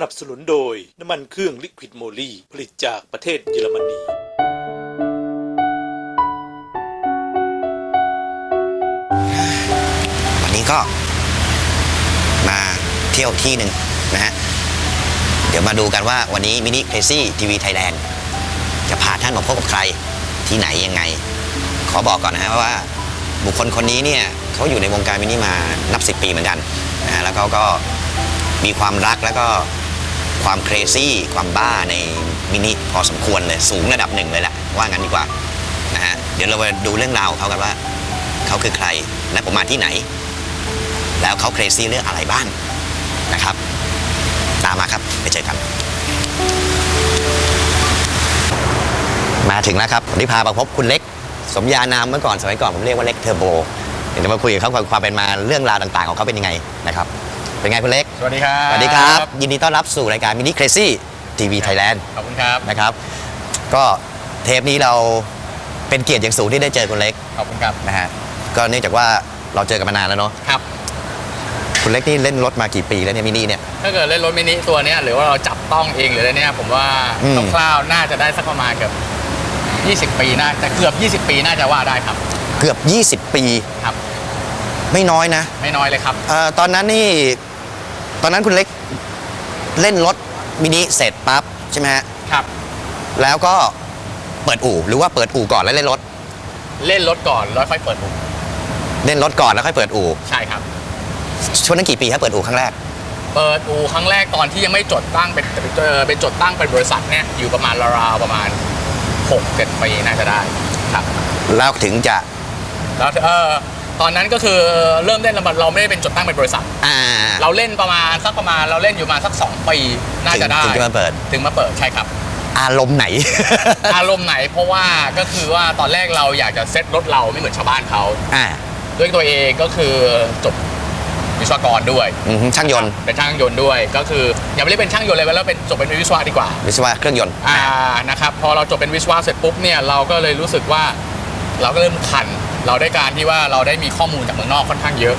สนับสนุนโดย น้ำมันเครื่องลิควิดโมลีผลิตจากประเทศเยอรมนี วันนี้ก็มาเที่ยวที่หนึ่งนะฮะ เดี๋ยวมาดูกันว่าวันนี้มินิเครซี่ทีวีไทยแลนด์จะพาท่านมาพบกับใครที่ไหนยังไง ขอบอกก่อนนะฮะว่าบุคคลคนนี้เนี่ยเขาอยู่ในวงการมินิมานับสิบปีเหมือนกันนะฮะแล้วเขาก็มีความรักแล้วก็ ความเครซี่ความบ้าในมินิพอสมควรเลยสูงระดับหนึ่งเลยแหละว่างั้นดีกว่านะฮะเดี๋ยวเรามาดูเรื่องราวของเขากันว่า เขาคือใครและผมมาที่ไหน แล้วเขาเครซี่เรื่องอะไรบ้างนะครับ ตามมาครับไปเจอกัน มาถึงแล้วครับวันนี้พามาพบคุณเล็ก สมญานามเมื่อก่อนสมัยก่อนผมเรียกว่าเล็กเทอร์โบเดี๋ยวมาคุยกับเขาความเป็นมาเรื่องราวต่าง ๆ ของเขาเป็นยังไงนะครับ เป็นไงคุณเล็ก สวัสดีครับ สวัสดีครับ ยินดีต้อนรับสู่รายการมินิเครซี่ทีวีไทยแลนด์ขอบคุณครับ นะครับ ก็เทปนี้เราเป็นเกียรติอย่างสูงที่ได้เจอคุณเล็ก ขอบคุณครับ นะฮะ ก็เนื่องจากว่าเราเจอกันมานานแล้วเนาะ ครับ คุณเล็กนี่เล่นรถมากี่ปีแล้วเนี่ยมินิเนี่ย ถ้าเกิดเล่นรถมินิตัวเนี้ยหรือว่าเราจับต้องเองหรืออะไรเนี่ยผมว่าอืม คร่าวๆน่าจะได้สักประมาณเกือบ 20 ปีน่าจะเกือบ 20 ปีน่าจะว่าได้ครับ เกือบ 20 ปี ครับ ไม่น้อยนะไม่น้อยเลยครับ เอ่อตอนนั้นนี่ ตอนนั้นคุณเล็กเล่นรถมินิเสร็จปั๊บใช่ไหมฮะ ครับ แล้วก็เปิดอู่หรือว่าเปิดอู่ก่อนแล้วเล่นรถ เล่นรถก่อนแล้วค่อยเปิดบุกเล่นรถก่อนแล้วค่อยเปิดอู่ใช่ครับ ช่วงนั้นกี่ปีครับเปิดอู่ครั้งแรก เปิดอูครั้งแรกตอนที่ยังไม่จดตั้งเป็นเอ่อเป็นจดตั้งเป็นบริษัทเนี่ยอยู่ประมาณราวๆประมาณ6 7ปีน่าจะได้ครับ แล้วถึงจะแล้วเออ ตอนนั้นก็คือเริ่มเล่นแล้วเราไม่ได้เป็นจดตั้งเป็นบริษัท อ่า เราเล่นประมาณสักประมาณเราเล่นอยู่มาสัก 2 ปีน่าจะได้ถึงจะมาเปิด ถึงมาเปิดใช่ครับ อารมณ์ไหน อารมณ์ไหนเพราะว่าก็คือว่าตอนแรกเราอยากจะเซ็ตรถเราไม่เหมือนชาวบ้านเขาอ่าด้วยตัวเองก็คือจบวิศวกรด้วยอือฮึช่างยนต์เป็นช่างยนต์ด้วย ก็คืออย่าไม่ได้เป็นช่างยนต์เลยแล้วเป็นจบเป็นวิศวะดีกว่า วิศวะเครื่องยนต์อ่านะครับพอเราจบเป็นวิศวะเสร็จปุ๊บเนี่ยเราก็เลยรู้สึกว่าเราก็เริ่มคัน เราได้การที่ว่าเราได้มีข้อมูลจากเมืองนอกค่อนข้างเยอะ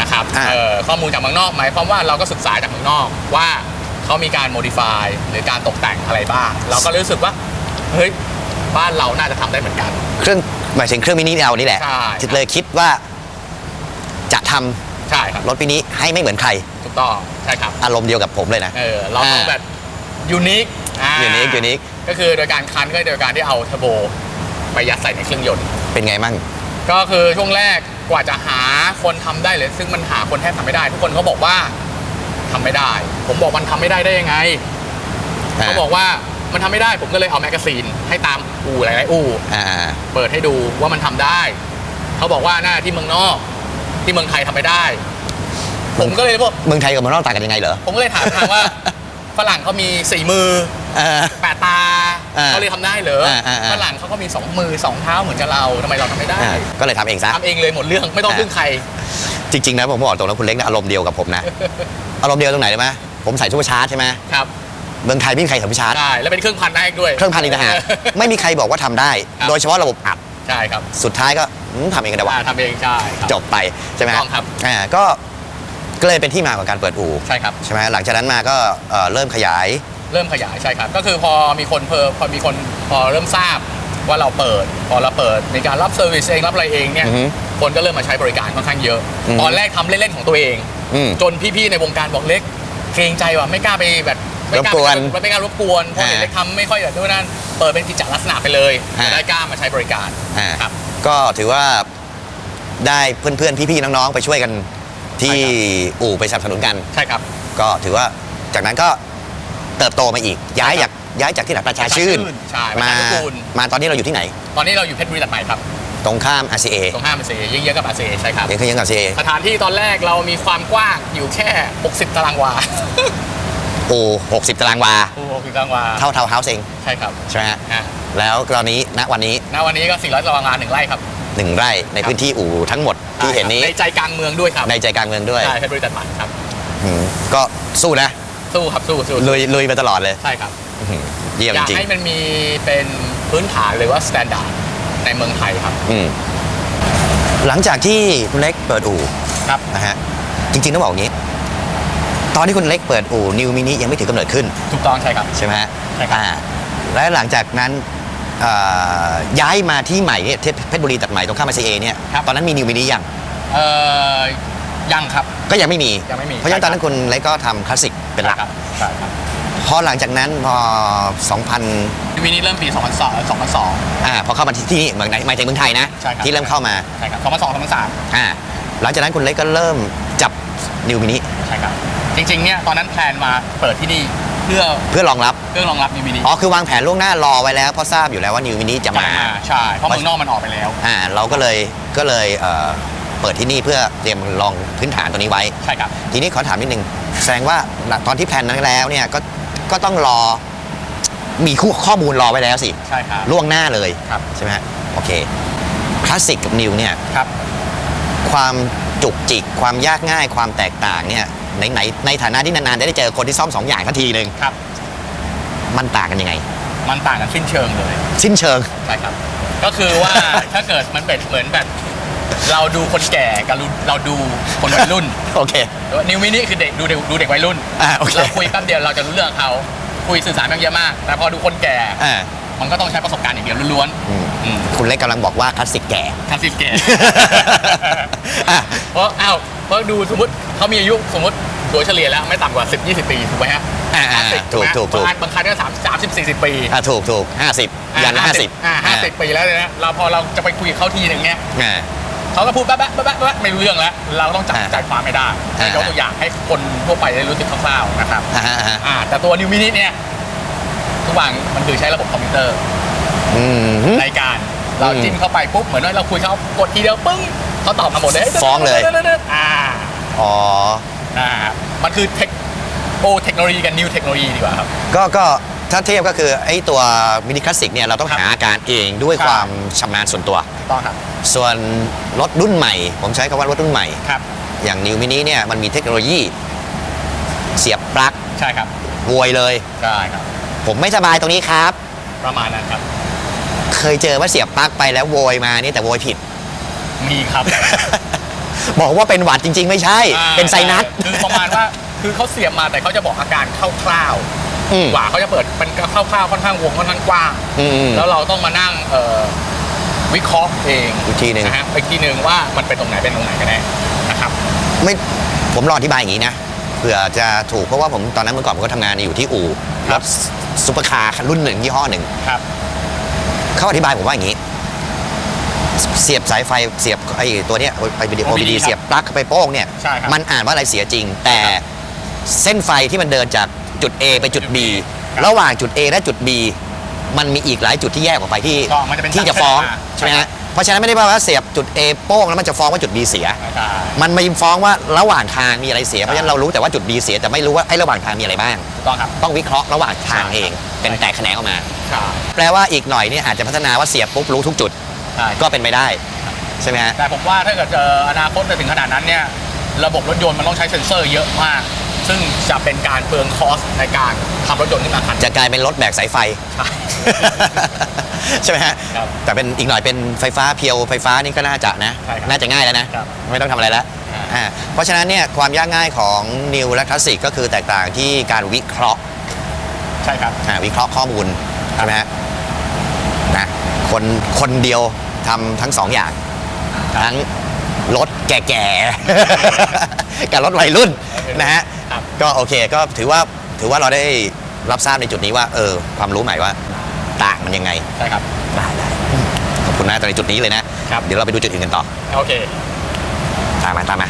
นะครับอ่าเอ่อข้อมูลจากเมืองนอกหมายความว่าเราก็ศึกษาจากเมืองนอกว่าเขามีการโมดิฟายหรือการตกแต่งอะไรบ้าง เราก็เลยรู้สึกว่าเฮ้ยบ้านเราน่าจะทำได้เหมือนกัน เครื่องหมายถึงเครื่องมินิเรานี่แหละใช่เลยคิดว่าจะทำใช่ครับรถมินิให้ไม่เหมือนใคร ถูกต้องใช่ครับอารมณ์เดียวกับผมเลยนะ เออเราต้องอ่า แบบยูนิค unique unique ก็คือโดยการคันก็โดยการที่เอาเทอร์โบไปยัดใส่ในเครื่องยนต์ เป็นไงมั่ง ก็คือช่วงแรกกว่าจะหาคนทำได้เลย ซึ่งมันหาคนแทบทำไม่ได้ ทุกคนเขาบอกว่าทำไม่ได้ ผมบอกมันทำไม่ได้ได้ยังไงอ่าเขาบอกว่ามันทำไม่ได้ผมก็เลยเอาแมกกาซีนให้ตามอู่หลายๆอู่อ่าเปิดให้ดูว่ามันทำได้เขาบอกว่าหน้าที่เมืองนอกที่เมืองไทยทำไม่ได้ ผมก็เลยบอกเมืองไทยกับเมืองนอกต่างกันยังไงเหรอผมก็เลยถามทางว่าฝรั่งเขามีสี่มือเออแปดตาอ่า เขาเลยทำได้เหรออ่าอ่าอ่าฝรั่งเขาก็มีสองมือสองเท้าเหมือนกับเราทำไมเราทำไม่ได้อ่าก็เลยทำเองซะทำเองเลยหมดเรื่องไม่ต้องอ่าพึ่งใคร จริงๆนะผมบอกตรงนะคุณเล็กนะอารมณ์เดียวกับผมนะ อารมณ์เดียวตรงไหนรู้ไหมผมใส่ชุดชาร์จใช่ไหมครับเมืองไทยไม่มีใครใส่ชุดชาร์จได้แล้วเป็นเครื่องพันได้ด้วย เครื่องพันอีกต่างหากไม่มีใครบอกว่าทำได้ครับโดยเฉพาะระบบอัดใช่ครับ สุดท้ายก็อืมทำเองกันได้วะอ่าทำเองใช่ครับจบไปใช่ไหมถูกต้องครับอ่าก็ก็เลยเป็นที่มาของการเปิดอู่ใช่ครับใช่ไหมหลังจากนั้นมาก็เอ่อเริ่มขยาย เริ่มขยายใช่ครับ ก็คือพอมีคนเพอพอมีคนพอเริ่มทราบว่าเราเปิด พอเราเปิดมีการรับเซอร์วิสเองรับอะไรเองเนี่ย อือฮึคนก็เริ่มมาใช้บริการค่อนข้างเยอะ อืมตอนแรกทำเล่นๆของตัวเอง อืม จนพี่ๆในวงการบอกเล็ก เกรงใจว่ะไม่กล้าไปแบบไม่กล้ารบกวนไม่กล้ารบกวนเพราะอ่าเห็นเล็กทำไม่ค่อยแบบนู้นนั่นเปิดเป็นกิจจลักษณะไปเลยอ่า จะได้กล้ามาใช้บริการ อ่าครับก็ถือว่าได้เพื่อนๆ พี่ๆ น้องๆ ไปช่วยกันที่ใช่คอู่ไปสนับสนุนกัน ใช่ครับ ก็ถือว่าจากนั้นก็ เติบโตมาอีก ย้ายจากย้ายจากที่ไหนประชาชื่นใช่ประมาชานุกูลมาตอนนี้เราอยู่ที่ไหน ตอนนี้เราอยู่เพชรบุรีตัดใหม่ครับ ตรงข้าม RCA ตรงห้าม RCA เยื้องๆกับ RCA ใช่ครับ ยังคือยังกับ RCA สถานที่ตอนแรกเรามีความกว้างอยู่แค่ 60 ตารางวาโอ้60 ตารางวา โอ้60ตารางวาเท่าเท่าเฮาส์เองใช่ครับใช่ไหมฮะอะแล้วตอนนี้ณวันนี้ณวันนี้ก็ 400 ตารางวาหนึ่งไร่ครับหนึ่งไร่ในพื้นที่อู่ทั้งหมดที่เห็นนี้ในใจกลางเมืองด้วยครับในใจกลางเมืองด้วยใช่เพชรบุรีตัดใหม่ครับ อืมก็สู้นะ สู้ครับสู้สู้ลุยลุยมาตลอดเลยใช่ครับอื้อหือเยี่ยมอยากจริงให้มันมีเป็นพื้นฐานหรือว่าสแตนดาร์ดในเมืองไทยครับอืมหลังจากที่คุณเล็กเปิดอู่ครับ นะฮะจริงๆต้องบอกอย่างนี้ ตอนที่คุณเล็กเปิดอู่นิวมินิยังไม่ถือกำเนิดขึ้น ถูกต้องใช่ครับ ใช่ไหมฮะใช่ครับ อ่าและหลังจากนั้นเอ่อย้ายมาที่ใหม่เนี่ยที่เพชรบุรีตัดใหม่ตรงข้าม RCA เนี่ย ตอนนั้นมีนิวมินิยัง เอ่อ ยังครับ ก็ยังไม่มี ยังไม่มีเพราะฉะนั้นตอนนั้นคุณเล็กก็ทำคลาสสิกเป็นหลักครับใช่ครับพอหลังจากนั้นพอ 2000วินี่เริ่มปี 2002 2002อ่าพอเข้ามาที่ที่นี่เมืองไหนหมายถึงเมืองไทยนะใช่ครับที่เริ่มเข้ามาใช่ครับ2002 2003อ่าหลังจากนั้นคุณเล็กก็เริ่มจับนิวมินิใช่ครับจริงๆเนี่ยตอนนั้นแพลนมาเปิดที่นี่เพื่อเพื่อรองรับเพื่อรองรับนิวมินิอ๋อคือวางแผนล่วงหน้ารอไว้แล้วเพราะทราบอยู่แล้วว่านิวมินิจะมาใช่เพราะเมืองนอกมันออกไปแล้วอ่าเราก็เลยก็เลยเอ่อ เปิดที่นี่เพื่อเตรียมลองพื้นฐานตัวนี้ไว้ ใช่ครับ ทีนี้ขอถามนิดนึงแสดงว่าตอนที่แพลนนั้นแล้วเนี่ยก็ก็ต้องรอมีคู่ข้อมูลรอไว้แล้วสิ ใช่ครับ ล่วงหน้าเลยครับ ใช่ไหมฮะโอเคคลาสสิกกับนิวเนี่ย ครับ ความจุกจิก ความยากง่ายความแตกต่างเนี่ยในในในฐานะที่นานๆ ได้เจอคนที่ซ่อมสองอย่างทันทีหนึ่งครับ มันต่างกันยังไง มันต่างกันสิ้นเชิงเลย สิ้นเชิง ใช่ครับ ก็คือว่า ถ้าเกิดมันเป็นเหมือนแบบ เราดูคนแก่กับเราดูคนวัยรุ่น โอเค นิวมินิคือเด็กดูเด็กดูเด็กวัยรุ่นอ่าโอเคเราคุยแป๊บเดียวเราจะรู้เรื่องเขาคุยสื่อสารกันเยอะมาก แต่พอดูคนแก่อ่ามันก็ต้องใช้ประสบการณ์อย่างเดียวล้วนอืมๆอืมคุณเล็กกำลังบอกว่าคลาสสิกแก่คันสิแก่อะเพราะอ้าวเพราะดูสมมติเขามีอายุสมมติโดยเฉลี่ยแล้วไม่ต่ำกว่า 10 20 ปี ถูกไหมฮะอ่าคลาสสิถูกไหมถูกถูกบางอันบางคันก็สามสามสิบสี่สิบปีอะถูกถูกห้าสิบยันห้าสิบอ่าห้าสิบปีแล้วเนี่ยนะเราพอเราจะไปคุยกับเขาทีหนึ่งเนี้ยอ่า เขาก็พูดแป๊บแป๊บแป๊บแป๊บแป๊บไม่รู้เรื่องแล้ว เราต้องจับอ่าใจความไม่ได้อ่ายกตัวอย่างให้คนทั่วไปได้รู้สึกคร่าวๆนะครับอ่าฮะอ่าฮะอ่าแต่ตัวนิวมินิเนี่ยทุกอย่างมันคือใช้ระบบคอมพิวเตอร์อืมในการเราอืมจิ้มเข้าไปปุ๊บเหมือนว่าเราคุยเขากดทีเดียวปึ้งเขาตอบมาหมดเลยฟ้องเลยอ่าอ๋ออ่ามันคือเทคโอเทคโนโลยีกับนิวเทคโนโลยีดีกว่าครับก็ก็ ถ้าเทียบก็คือไอ้ตัวมินิคลาสสิกเนี่ยเราต้องครับหาอาการเองด้วยครับ ความชำนาญส่วนตัวถูกต้องครับ ส่วนรถรุ่นใหม่ ผมใช้คำว่ารถรุ่นใหม่ ครับ อย่างนิวมินิเนี่ยมันมีเทคโนโลยี เสียบปลั๊กใช่ครับโวยเลย ใช่ครับ ผมไม่สบายตรงนี้ครับ ประมาณนั้นครับ เคยเจอว่าเสียบปลั๊กไปแล้วโวยมานี่แต่โวยผิด มีครับ บอกว่าเป็นหวัดจริง ๆ ไม่ใช่ อ่าเป็นไซนัส คือประมาณว่า คือเขาเสียบมาแต่เขาจะบอกอาการคร่าว อืมๆกว่าเขาจะเปิดเป็นคร่าวๆค่อนข้างวงค่อนข้างกว้าง อืม แล้วเราต้องมานั่งเอ่อวิเคราะห์เองอีกทีหนึ่ง นะฮะอีกทีหนึ่งว่ามันเป็นตรงไหนเป็นตรงไหนกันแน่นะครับ ไม่ผมรออธิบายอย่างนี้นะเผื่อจะถูกเพราะว่าผมตอนนั้นเมื่อก่อนผมก็ทำงานอยู่ที่อู่ครรับ ถซุปเปอร์คาร์รุ่นหนึ่งยี่ห้อหนึ่งครับ เขาอธิบายผมว่าอย่างนี้ เสียบสายไฟเสียบไอ้ตัวเนี้ยไอ้วิดีโอ OBD บีดีครับเสียบปลั๊กเข้าไปโป้งเนี่ย ใช่ครับ มันอ่านว่าอะไรเสียจริง แต่เส้นไฟที่มันเดินจาก จุด A ไปจุด B ครับระหว่างจุด A และจุด B มันมีอีกหลายจุดที่แยกออกไปที่ก็มันจะเป็นที่จะฟ้องใช่ใช่ไหมครัฮะบเพราะฉะนั้นไม่ได้แปลว่าเสียบจุด A โป้งแล้วมันจะฟ้องว่าจุด B เสียใช่มันมาฟ้องว่าระหว่างทางมีอะไรเสียเพราะฉะนั้นเรารู้แต่ว่าจุด B เสียแต่ไม่รู้ว่าไอ้ระหว่างทางมีอะไรบ้างถูกต้องครับต้องวิเคราะห์ระหว่างทางใช่เองเป็นแตกแขนงออกมาใช่แปลว่าอีกหน่อยเนี่ยอาจจะพัฒนาว่าเสียบปุ๊บรู้ทุกจุดใช่ก็เป็นไปได้ใช่ไหมฮะแต่ผมว่าถ้าเกิดเจออนาคตจะถึงขนาดนั้นเนี่ยระบบรถยนต์มันต้องใช้เซ็นเซอร์เยอะมาก ซึ่งจะเป็นการเปลืองคอสในการทำรถยนต์ขึ้นมาคัน จะกลายเป็นรถแบกสายไฟ ใช่ ใช่ไหมฮะครับแต่เป็นอีกหน่อยเป็นไฟฟ้าเพียวไฟฟ้านี่ก็น่าจะนะ ใช่ครับน่าจะง่ายแล้วนะ ครับไม่ต้องทำอะไรแล้วอ่า อ่าเพราะฉะนั้นเนี่ยความยากง่ายของนิวและคลาสสิกก็คือแตกต่างที่การวิเคราะห์ใช่ครับ อ่าวิเคราะห์ข้อมูลใช่ไหมฮะนะคนคนเดียวทำทั้งสองอย่าง ทั้งรถแก่ๆ กับรถวัยรุ่น นะฮะครับก็โอเคก็ถือว่าถือว่าเราได้รับทราบในจุดนี้ว่าเออความรู้ใหม่ว่าต่างมันยังไงใช่ครับได้ได้ขอบคุณนะตอนในจุดนี้เลยนะครับเดี๋ยวเราไปดูจุดอื่นกันต่อโอเคตามมาตามมา